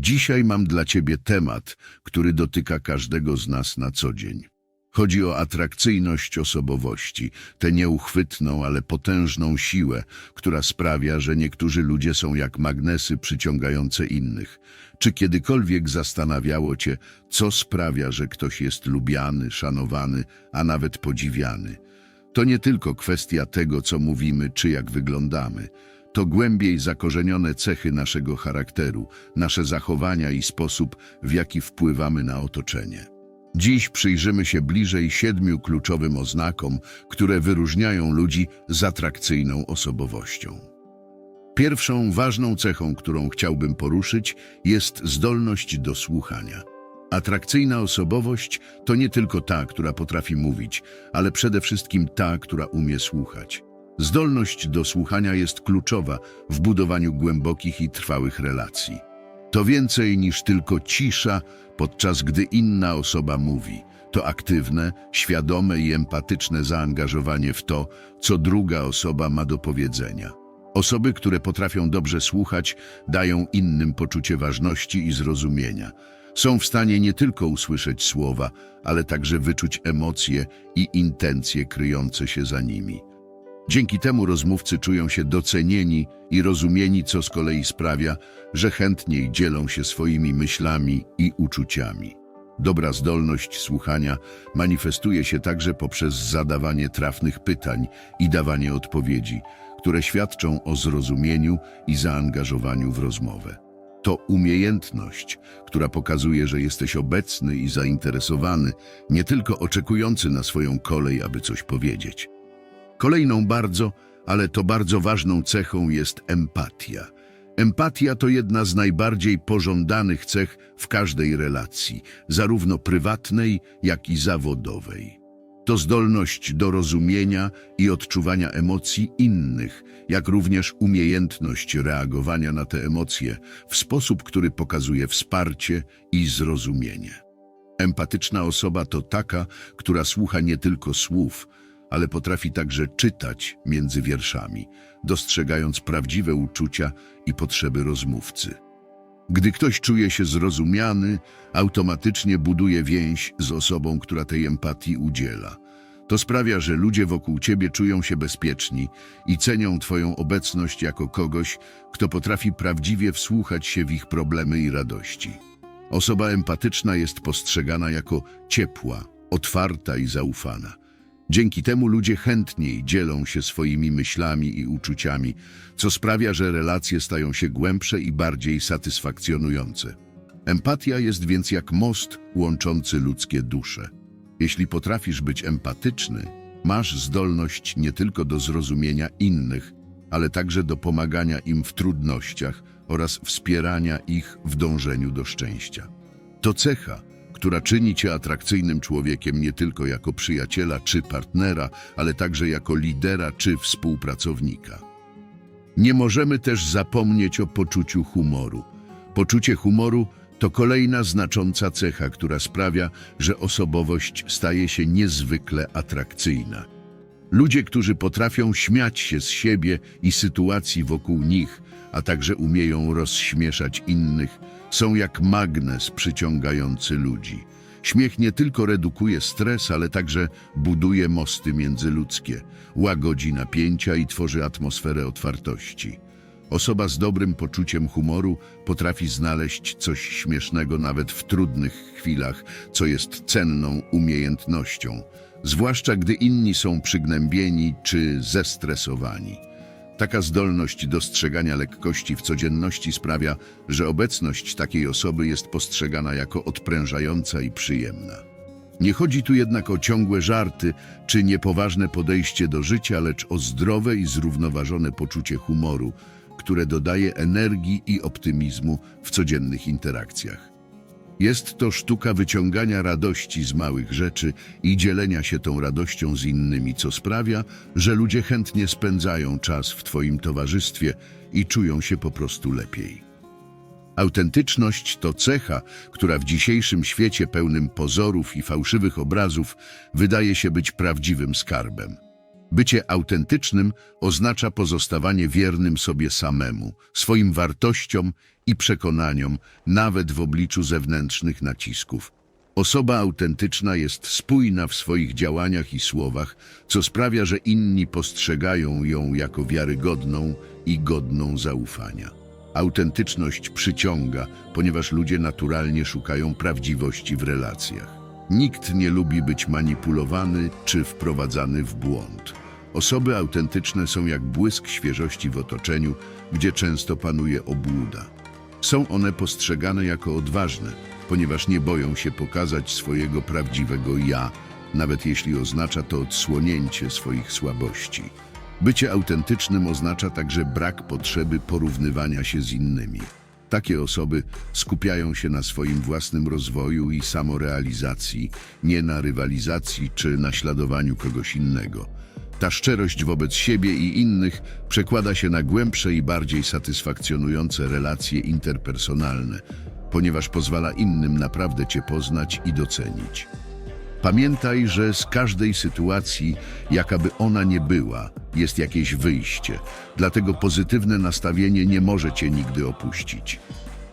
Dzisiaj mam dla Ciebie temat, który dotyka każdego z nas na co dzień. Chodzi o atrakcyjność osobowości, tę nieuchwytną, ale potężną siłę, która sprawia, że niektórzy ludzie są jak magnesy przyciągające innych. Czy kiedykolwiek zastanawiało Cię, co sprawia, że ktoś jest lubiany, szanowany, a nawet podziwiany? To nie tylko kwestia tego, co mówimy, czy jak wyglądamy. To głębiej zakorzenione cechy naszego charakteru, nasze zachowania i sposób, w jaki wpływamy na otoczenie. Dziś przyjrzymy się bliżej siedmiu kluczowym oznakom, które wyróżniają ludzi z atrakcyjną osobowością. Pierwszą ważną cechą, którą chciałbym poruszyć, jest zdolność do słuchania. Atrakcyjna osobowość to nie tylko ta, która potrafi mówić, ale przede wszystkim ta, która umie słuchać. Zdolność do słuchania jest kluczowa w budowaniu głębokich i trwałych relacji. To więcej niż tylko cisza, podczas gdy inna osoba mówi. To aktywne, świadome i empatyczne zaangażowanie w to, co druga osoba ma do powiedzenia. Osoby, które potrafią dobrze słuchać, dają innym poczucie ważności i zrozumienia. Są w stanie nie tylko usłyszeć słowa, ale także wyczuć emocje i intencje kryjące się za nimi. Dzięki temu rozmówcy czują się docenieni i rozumieni, co z kolei sprawia, że chętniej dzielą się swoimi myślami i uczuciami. Dobra zdolność słuchania manifestuje się także poprzez zadawanie trafnych pytań i dawanie odpowiedzi, które świadczą o zrozumieniu i zaangażowaniu w rozmowę. To umiejętność, która pokazuje, że jesteś obecny i zainteresowany, nie tylko oczekujący na swoją kolej, aby coś powiedzieć. Kolejną bardzo, ale to bardzo ważną cechą jest empatia. Empatia to jedna z najbardziej pożądanych cech w każdej relacji, zarówno prywatnej, jak i zawodowej. To zdolność do rozumienia i odczuwania emocji innych, jak również umiejętność reagowania na te emocje w sposób, który pokazuje wsparcie i zrozumienie. Empatyczna osoba to taka, która słucha nie tylko słów, ale potrafi także czytać między wierszami, dostrzegając prawdziwe uczucia i potrzeby rozmówcy. Gdy ktoś czuje się zrozumiany, automatycznie buduje więź z osobą, która tej empatii udziela. To sprawia, że ludzie wokół ciebie czują się bezpieczni i cenią twoją obecność jako kogoś, kto potrafi prawdziwie wsłuchać się w ich problemy i radości. Osoba empatyczna jest postrzegana jako ciepła, otwarta i zaufana. Dzięki temu ludzie chętniej dzielą się swoimi myślami i uczuciami, co sprawia, że relacje stają się głębsze i bardziej satysfakcjonujące. Empatia jest więc jak most łączący ludzkie dusze. Jeśli potrafisz być empatyczny, masz zdolność nie tylko do zrozumienia innych, ale także do pomagania im w trudnościach oraz wspierania ich w dążeniu do szczęścia. To cecha, która czyni cię atrakcyjnym człowiekiem nie tylko jako przyjaciela czy partnera, ale także jako lidera czy współpracownika. Nie możemy też zapomnieć o poczuciu humoru. Poczucie humoru to kolejna znacząca cecha, która sprawia, że osobowość staje się niezwykle atrakcyjna. Ludzie, którzy potrafią śmiać się z siebie i sytuacji wokół nich, a także umieją rozśmieszać innych, są jak magnes przyciągający ludzi. Śmiech nie tylko redukuje stres, ale także buduje mosty międzyludzkie, łagodzi napięcia i tworzy atmosferę otwartości. Osoba z dobrym poczuciem humoru potrafi znaleźć coś śmiesznego nawet w trudnych chwilach, co jest cenną umiejętnością, zwłaszcza gdy inni są przygnębieni czy zestresowani. Taka zdolność dostrzegania lekkości w codzienności sprawia, że obecność takiej osoby jest postrzegana jako odprężająca i przyjemna. Nie chodzi tu jednak o ciągłe żarty czy niepoważne podejście do życia, lecz o zdrowe i zrównoważone poczucie humoru, które dodaje energii i optymizmu w codziennych interakcjach. Jest to sztuka wyciągania radości z małych rzeczy i dzielenia się tą radością z innymi, co sprawia, że ludzie chętnie spędzają czas w Twoim towarzystwie i czują się po prostu lepiej. Autentyczność to cecha, która w dzisiejszym świecie pełnym pozorów i fałszywych obrazów wydaje się być prawdziwym skarbem. Bycie autentycznym oznacza pozostawanie wiernym sobie samemu, swoim wartościom i przekonaniom, nawet w obliczu zewnętrznych nacisków. Osoba autentyczna jest spójna w swoich działaniach i słowach, co sprawia, że inni postrzegają ją jako wiarygodną i godną zaufania. Autentyczność przyciąga, ponieważ ludzie naturalnie szukają prawdziwości w relacjach. Nikt nie lubi być manipulowany czy wprowadzany w błąd. Osoby autentyczne są jak błysk świeżości w otoczeniu, gdzie często panuje obłuda. Są one postrzegane jako odważne, ponieważ nie boją się pokazać swojego prawdziwego ja, nawet jeśli oznacza to odsłonięcie swoich słabości. Bycie autentycznym oznacza także brak potrzeby porównywania się z innymi. Takie osoby skupiają się na swoim własnym rozwoju i samorealizacji, nie na rywalizacji czy naśladowaniu kogoś innego. Ta szczerość wobec siebie i innych przekłada się na głębsze i bardziej satysfakcjonujące relacje interpersonalne, ponieważ pozwala innym naprawdę Cię poznać i docenić. Pamiętaj, że z każdej sytuacji, jakaby ona nie była, jest jakieś wyjście, dlatego pozytywne nastawienie nie może Cię nigdy opuścić.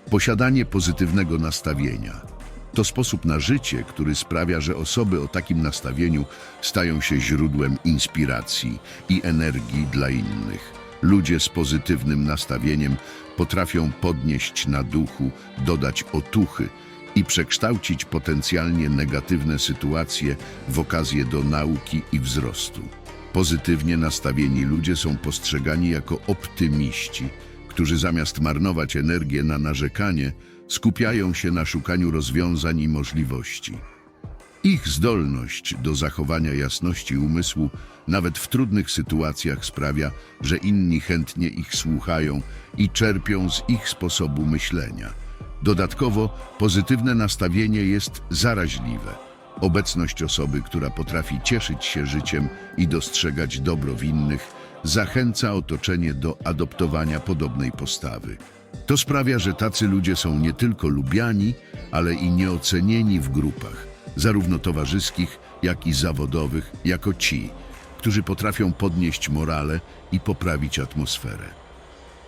Posiadanie pozytywnego nastawienia to sposób na życie, który sprawia, że osoby o takim nastawieniu stają się źródłem inspiracji i energii dla innych. Ludzie z pozytywnym nastawieniem potrafią podnieść na duchu, dodać otuchy i przekształcić potencjalnie negatywne sytuacje w okazję do nauki i wzrostu. Pozytywnie nastawieni ludzie są postrzegani jako optymiści, którzy zamiast marnować energię na narzekanie, skupiają się na szukaniu rozwiązań i możliwości. Ich zdolność do zachowania jasności umysłu, nawet w trudnych sytuacjach, sprawia, że inni chętnie ich słuchają i czerpią z ich sposobu myślenia. Dodatkowo, pozytywne nastawienie jest zaraźliwe. Obecność osoby, która potrafi cieszyć się życiem i dostrzegać dobro w innych, zachęca otoczenie do adoptowania podobnej postawy. To sprawia, że tacy ludzie są nie tylko lubiani, ale i nieocenieni w grupach, zarówno towarzyskich, jak i zawodowych, jako ci, którzy potrafią podnieść morale i poprawić atmosferę.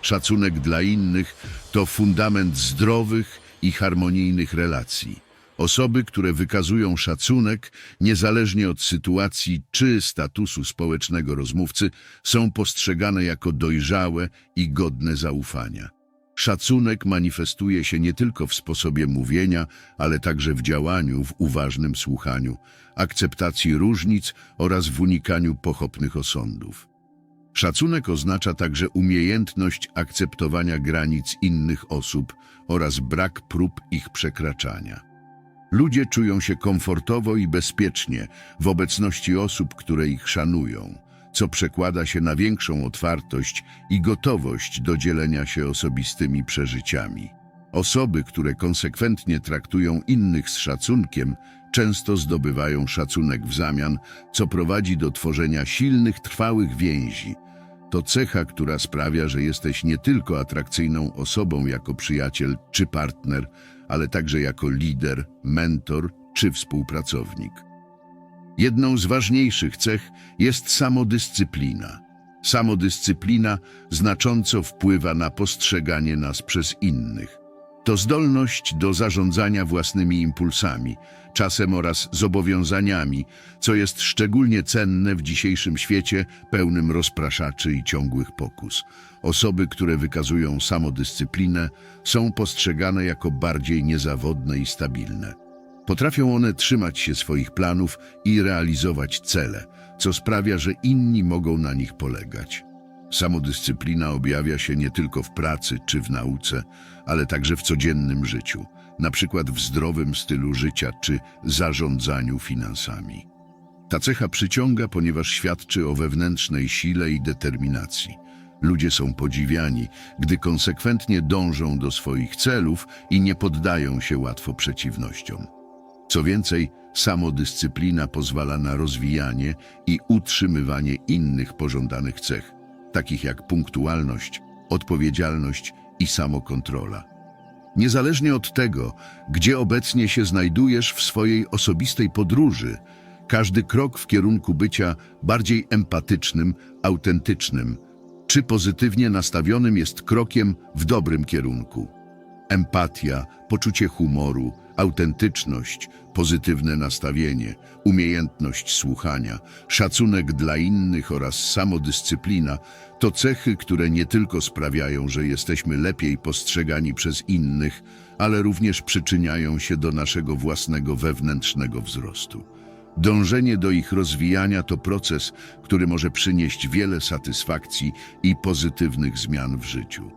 Szacunek dla innych to fundament zdrowych i harmonijnych relacji. Osoby, które wykazują szacunek, niezależnie od sytuacji czy statusu społecznego rozmówcy, są postrzegane jako dojrzałe i godne zaufania. Szacunek manifestuje się nie tylko w sposobie mówienia, ale także w działaniu, w uważnym słuchaniu, akceptacji różnic oraz w unikaniu pochopnych osądów. Szacunek oznacza także umiejętność akceptowania granic innych osób oraz brak prób ich przekraczania. Ludzie czują się komfortowo i bezpiecznie w obecności osób, które ich szanują, co przekłada się na większą otwartość i gotowość do dzielenia się osobistymi przeżyciami. Osoby, które konsekwentnie traktują innych z szacunkiem, często zdobywają szacunek w zamian, co prowadzi do tworzenia silnych, trwałych więzi. To cecha, która sprawia, że jesteś nie tylko atrakcyjną osobą jako przyjaciel czy partner, ale także jako lider, mentor czy współpracownik. Jedną z ważniejszych cech jest samodyscyplina. Samodyscyplina znacząco wpływa na postrzeganie nas przez innych. To zdolność do zarządzania własnymi impulsami, czasem oraz zobowiązaniami, co jest szczególnie cenne w dzisiejszym świecie pełnym rozpraszaczy i ciągłych pokus. Osoby, które wykazują samodyscyplinę, są postrzegane jako bardziej niezawodne i stabilne. Potrafią one trzymać się swoich planów i realizować cele, co sprawia, że inni mogą na nich polegać. Samodyscyplina objawia się nie tylko w pracy czy w nauce, ale także w codziennym życiu, na przykład w zdrowym stylu życia czy zarządzaniu finansami. Ta cecha przyciąga, ponieważ świadczy o wewnętrznej sile i determinacji. Ludzie są podziwiani, gdy konsekwentnie dążą do swoich celów i nie poddają się łatwo przeciwnościom. Co więcej, samodyscyplina pozwala na rozwijanie i utrzymywanie innych pożądanych cech, takich jak punktualność, odpowiedzialność i samokontrola. Niezależnie od tego, gdzie obecnie się znajdujesz w swojej osobistej podróży, Każdy krok w kierunku bycia bardziej empatycznym, autentycznym czy pozytywnie nastawionym jest krokiem w dobrym kierunku. Empatia, poczucie humoru, autentyczność, pozytywne nastawienie, umiejętność słuchania, szacunek dla innych oraz samodyscyplina to cechy, które nie tylko sprawiają, że jesteśmy lepiej postrzegani przez innych, ale również przyczyniają się do naszego własnego wewnętrznego wzrostu. Dążenie do ich rozwijania to proces, który może przynieść wiele satysfakcji i pozytywnych zmian w życiu.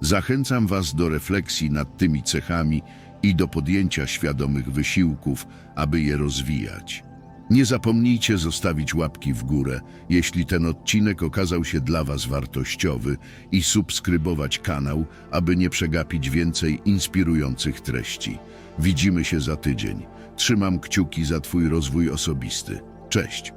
Zachęcam Was do refleksji nad tymi cechami i do podjęcia świadomych wysiłków, aby je rozwijać. Nie zapomnijcie zostawić łapki w górę, jeśli ten odcinek okazał się dla Was wartościowy i subskrybować kanał, aby nie przegapić więcej inspirujących treści. Widzimy się za tydzień. Trzymam kciuki za Twój rozwój osobisty. Cześć!